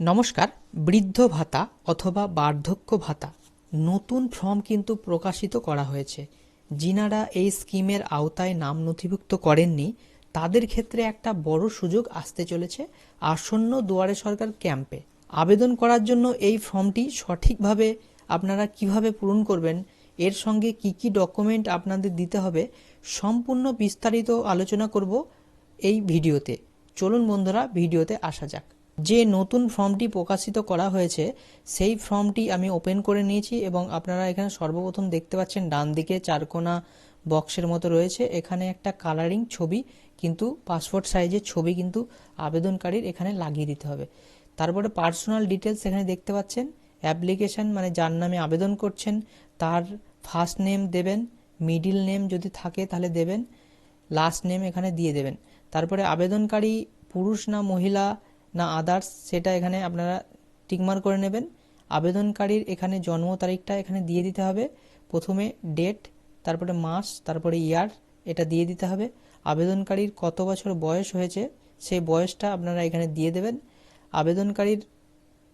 নমস্কার, বৃদ্ধ ভাতা অথবা বার্ধক্য ভাতা। নতুন ফর্ম কিন্তু প্রকাশিত করা হয়েছে। যিনারা এই স্কিমের আওতায় নাম নথিভুক্ত করেননি, তাদের ক্ষেত্রে একটা বড় সুযোগ আসতে চলেছে আসন্ন দুয়ারে সরকার ক্যাম্পে। আবেদন করার জন্য এই ফর্মটি সঠিকভাবে আপনারা কীভাবে পূরণ করবেন, এর সঙ্গে কি কি ডকুমেন্ট আপনাদের দিতে হবে, সম্পূর্ণ বিস্তারিত আলোচনা করব এই ভিডিওতে। চলুন বন্ধুরা, ভিডিওতে আসা যাক। যে নতুন ফর্মটি প্রকাশিত করা হয়েছে, সেই ফর্মটি আমি ওপেন করে নিয়েছি এবং আপনারা এখানে সর্বপ্রথম দেখতে পাচ্ছেন ডান দিকে চারকোনা বক্সের মতো রয়েছে। এখানে একটা কালারিং ছবি, কিন্তু পাসপোর্ট সাইজের ছবি কিন্তু আবেদনকারীর এখানে লাগিয়ে দিতে হবে। তারপরে পার্সোনাল ডিটেলস এখানে দেখতে পাচ্ছেন। অ্যাপ্লিকেশন মানে যার নামে আবেদন করছেন, তার ফার্স্ট নেম দেবেন, মিডিল নেম যদি থাকে তাহলে দেবেন, লাস্ট নেম এখানে দিয়ে দেবেন। তারপরে আবেদনকারী পুরুষ না মহিলা না আদার্স সেটা এখানে আপনারা টিকমার করে নেবেন। আবেদনকারীর এখানে জন্ম তারিখটা এখানে দিয়ে দিতে হবে। প্রথমে ডেট তারপরে মাস, তারপরে ইয়ার এটা দিয়ে দিতে হবে। আবেদনকারীর কত বছর বয়স হয়েছে, সেই বয়সটা আপনারা এখানে দিয়ে দেবেন। আবেদনকারীর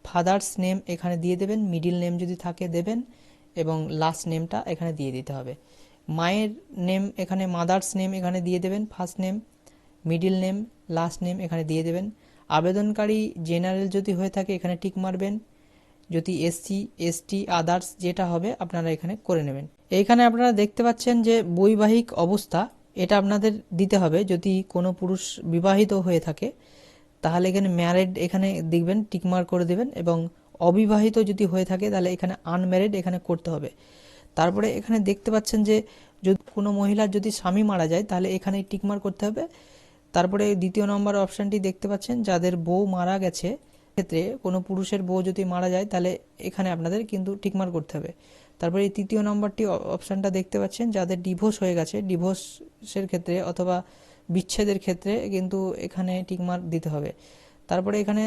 ফাদার্স নেম এখানে দিয়ে দেবেন মিডিল নেম যদি থাকে দেবেন, এবং লাস্ট নেমটা এখানে দিয়ে দিতে হবে। মায়ের নেম এখানে মাদার্স নেম এখানে দিয়ে দেবেন first name middle name last name এখানে দিয়ে দেবেন। আবেদনকারী জেনারেল যদি হয়ে থাকে, এখানে টিক মারবেন। যদি এসসি, এসটি, আদার্স যেটা হবে, আপনারা এখানে করে নেবেন। এইখানে আপনারা দেখতে পাচ্ছেন যে বৈবাহিক অবস্থা, এটা আপনাদের দিতে হবে। যদি কোনো পুরুষ বিবাহিত হয়ে থাকে, তাহলে এখানে ম্যারেড এখানে দেখবেন টিকমার করে দেবেন এবং অবিবাহিত যদি হয়ে থাকে, তাহলে এখানে আনম্যারিড এখানে করতে হবে। তারপরে এখানে দেখতে পাচ্ছেন যে যদি কোনো মহিলার যদি স্বামী মারা যায়, তাহলে এখানে টিকমার করতে হবে। তারপরে দ্বিতীয় নম্বর অপশানটি দেখতে পাচ্ছেন, যাদের বউ মারা গেছে, ক্ষেত্রে কোনো পুরুষের বউ যদি মারা যায়, তাহলে এখানে আপনাদের কিন্তু টিকমার করতে হবে। তারপরে এই তৃতীয় নম্বরটি অপশানটা দেখতে পাচ্ছেন, যাদের ডিভোর্স হয়ে গেছে, ডিভোর্সের ক্ষেত্রে অথবা বিচ্ছেদের ক্ষেত্রে কিন্তু এখানে টিকমার্ক দিতে হবে। তারপরে এখানে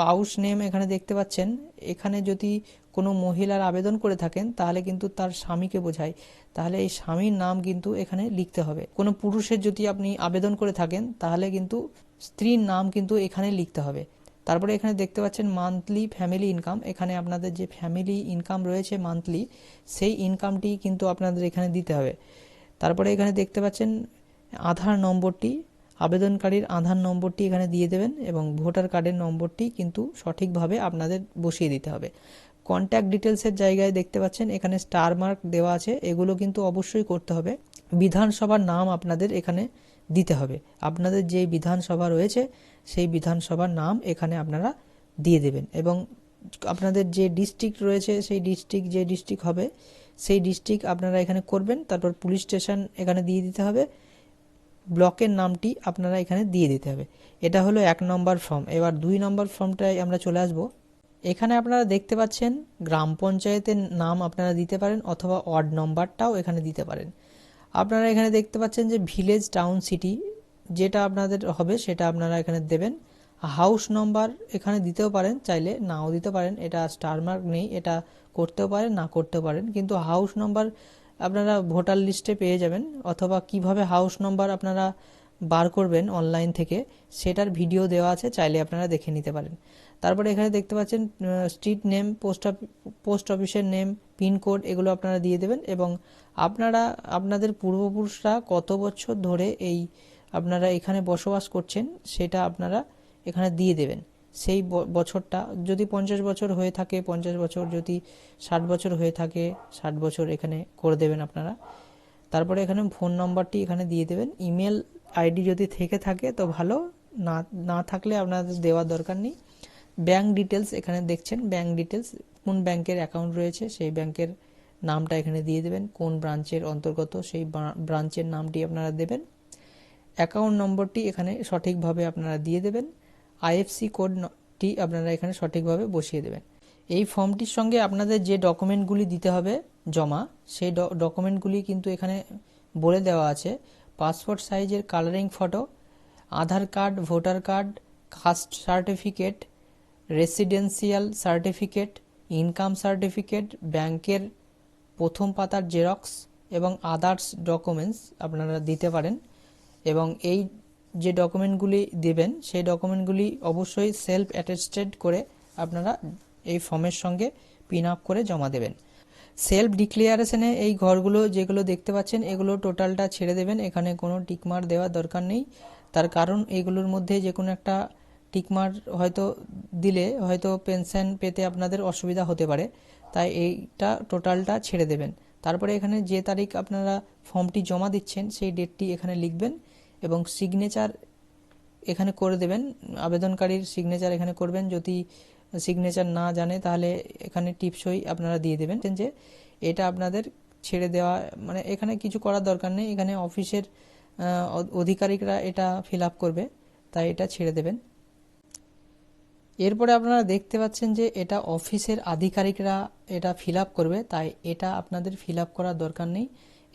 পাউস নেম এখানে দেখতে পাচ্ছেন। এখানে যদি কোনো মহিলার আবেদন করে থাকেন, তাহলে কিন্তু তার স্বামীকে বোঝায়। তাহলে এই স্বামীর নাম কিন্তু এখানে লিখতে হবে। কোনো পুরুষের যদি আপনি আবেদন করে থাকেন, তাহলে কিন্তু স্ত্রীর নাম কিন্তু এখানে লিখতে হবে। তারপরে এখানে দেখতে পাচ্ছেন মান্থলি ফ্যামিলি ইনকাম। এখানে আপনাদের যে ফ্যামিলি ইনকাম রয়েছে মান্থলি, সেই ইনকামটি কিন্তু আপনাদের এখানে দিতে হবে। তারপরে এখানে দেখতে পাচ্ছেন আধার নম্বরটি। আবেদনকারীর আধার নম্বরটি এখানে দিয়ে দেবেন এবং ভোটার কার্ডের নম্বরটি কিন্তু সঠিকভাবে আপনাদের বসিয়ে দিতে হবে। কন্ট্যাক্ট ডিটেলসের জায়গায় দেখতে পাচ্ছেন এখানে স্টার মার্ক দেওয়া আছে। এগুলো কিন্তু অবশ্যই করতে হবে। বিধানসভার নাম আপনাদের এখানে দিতে হবে। আপনাদের যে বিধানসভা রয়েছে, সেই বিধানসভার নাম এখানে আপনারা দিয়ে দেবেন এবং আপনাদের যে ডিস্ট্রিক্ট রয়েছে, সেই ডিস্ট্রিক্ট যে ডিস্ট্রিক্ট হবে, সেই ডিস্ট্রিক্ট আপনারা এখানে করবেন। তারপর পুলিশ স্টেশন এখানে দিয়ে দিতে হবে। ব্লকের নামটি আপনারা এখানে দিয়ে দিতে হবে। এটা হলো এক নম্বর ফর্ম। এবার দুই নম্বর ফর্মটায় আমরা চলে আসব। এখানে আপনারা দেখতে পাচ্ছেন গ্রাম পঞ্চায়েতের নাম আপনারা দিতে পারেন অথবা ওয়ার্ড নম্বরটাও এখানে দিতে পারেন। আপনারা এখানে দেখতে পাচ্ছেন যে ভিলেজ টাউন সিটি যেটা আপনাদের হবে সেটা আপনারা এখানে দেবেন। হাউস নম্বর এখানে দিতেও পারেন, চাইলে নাও দিতে পারেন। এটা স্টার মার্ক নেই, এটা করতেও পারেন, না করতেও পারেন। কিন্তু হাউস নম্বর আপনারা ভোটার লিস্টে পেয়ে যাবেন, অথবা কীভাবে হাউস নম্বর আপনারা বার করবেন অনলাইন থেকে, সেটার ভিডিও দেওয়া আছে, চাইলে আপনারা দেখে নিতে পারেন। তারপরে এখানে দেখতে পাচ্ছেন স্ট্রিট নেম পোস্ট পোস্ট অফিসের নেম পিনকোড এগুলো আপনারা দিয়ে দেবেন, এবং আপনারা, আপনাদের পূর্বপুরুষরা কত বছর ধরে এই আপনারা এখানে বসবাস করছেন, সেটা আপনারা এখানে দিয়ে দেবেন। সেই বছরটা যদি পঞ্চাশ বছর হয়ে থাকে, পঞ্চাশ বছর যদি ষাট বছর হয়ে থাকে, ষাট বছর এখানে করে দেবেন আপনারা। তারপরে এখানে ফোন নম্বরটি এখানে দিয়ে দেবেন। ইমেল আইডি যদি থেকে থাকে তো ভালো, না না থাকলে আপনাদের দেওয়ার দরকার নেই। ব্যাঙ্ক ডিটেলস এখানে দেখছেন ব্যাঙ্ক ডিটেলস, কোন ব্যাংকের অ্যাকাউন্ট রয়েছে সেই ব্যাংকের নামটা এখানে দিয়ে দেবেন, কোন ব্রাঞ্চের অন্তর্গত সেই ব্রাঞ্চের নামটি আপনারা দেবেন। অ্যাকাউন্ট নম্বরটি এখানে সঠিকভাবে আপনারা দিয়ে দেবেন। আইএফসি কোডটি আপনারা এখানে সঠিকভাবে বসিয়ে দেবেন। এই ফর্মটির সঙ্গে আপনাদের যে ডকুমেন্টগুলি দিতে হবে জমা, সেই ডকুমেন্টগুলি কিন্তু এখানে বলে দেওয়া আছে। পাসপোর্ট সাইজের colouring photo, Aadhaar card, voter card, caste certificate, residential certificate, income certificate, ব্যাংকের প্রথম পাতার জেরক্স এবং আদার্স ডকুমেন্টস আপনারা দিতে পারেন। এবং এই যে ডকুমেন্টগুলি দেবেন, সেই ডকুমেন্টগুলি অবশ্যই সেলফ অ্যাটেস্টেড করে আপনারা এই ফর্মের সঙ্গে পিন আপ করে জমা দেবেন। সেলফ ডিক্লিয়ারেশনে এই ঘরগুলো যেগুলো দেখতে পাচ্ছেন, এগুলো টোটালটা ছেড়ে দেবেন। এখানে কোনো টিকমার দেওয়ার দরকার নেই। তার কারণ এগুলোর মধ্যে যে কোনো একটা টিকমার হয়তো দিলে হয়তো পেনশন পেতে আপনাদের অসুবিধা হতে পারে। তাই এইটা টোটালটা ছেড়ে দেবেন। তারপরে এখানে যে তারিখ আপনারা ফর্মটি জমা দিচ্ছেন, সেই ডেটটি এখানে লিখবেন। এবং সিগনেচার এখানে করে দেবেন। আবেদনকারীর সিগনেচার এখানে করবেন। যদি সিগনেচার না জানে, তাহলে এখানে টিপসই আপনারা দিয়ে দেবেন যে এটা আপনাদের ছেড়ে দেওয়া মানে এখানে কিছু করার দরকার নেই। এখানে অফিসের অধিকারিকরা এটা ফিল আপ করবে, তাই এটা ছেড়ে দেবেন। এরপরে আপনারা দেখতে পাচ্ছেন যে এটা অফিসের আধিকারিকরা এটা ফিল আপ করবে, তাই এটা আপনাদের ফিল আপ করার দরকার নেই।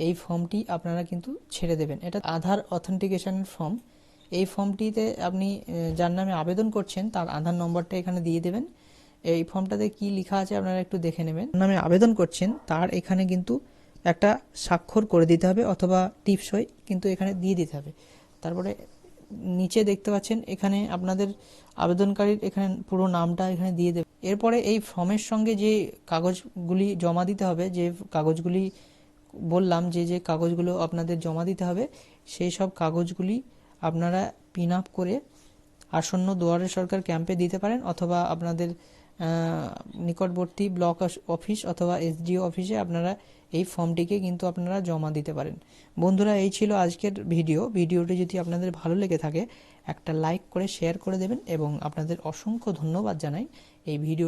এই ফর্মটি আপনারা কিন্তু ছেড়ে দেবেন। এটা আধার অথেন্টিকেশনের ফর্ম এই ফর্মটিতে আপনি যার নামে আবেদন করছেন, তার আধার নম্বরটা এখানে দিয়ে দেবেন। এই ফর্মটাতে কি লেখা আছে আপনারা একটু দেখে নেবেন। নামে আবেদন করছেন, তার এখানে কিন্তু একটা স্বাক্ষর করে দিতে হবে অথবা টিপসই কিন্তু এখানে দিয়ে দিতে হবে। তারপরে নিচে দেখতে পাচ্ছেন, এখানে আপনাদের আবেদনকারীর এখানে পুরো নামটা এখানে দিয়ে দেবে এরপরে এই ফর্মের সঙ্গে যে কাগজগুলি জমা দিতে হবে, যে কাগজগুলি বললাম যে যে কাগজগুলো আপনাদের জমা দিতে হবে, সেই সব কাগজগুলি আপনারা পিন আপ করে আসন্ন দুয়ারে সরকার ক্যাম্পে দিতে পারেন অথবা আপনাদের নিকটবর্তী ব্লক অফিস অথবা এসডিও অফিসে আপনারা এই ফর্মটিকে কিন্তু আপনারা জমা দিতে পারেন। বন্ধুরা, এই ছিল আজকের ভিডিও ভিডিওটি যদি আপনাদের ভালো লেগে থাকে, একটা লাইক করে শেয়ার করে দেবেন এবং আপনাদের অসংখ্য ধন্যবাদ জানাই এই ভিডিও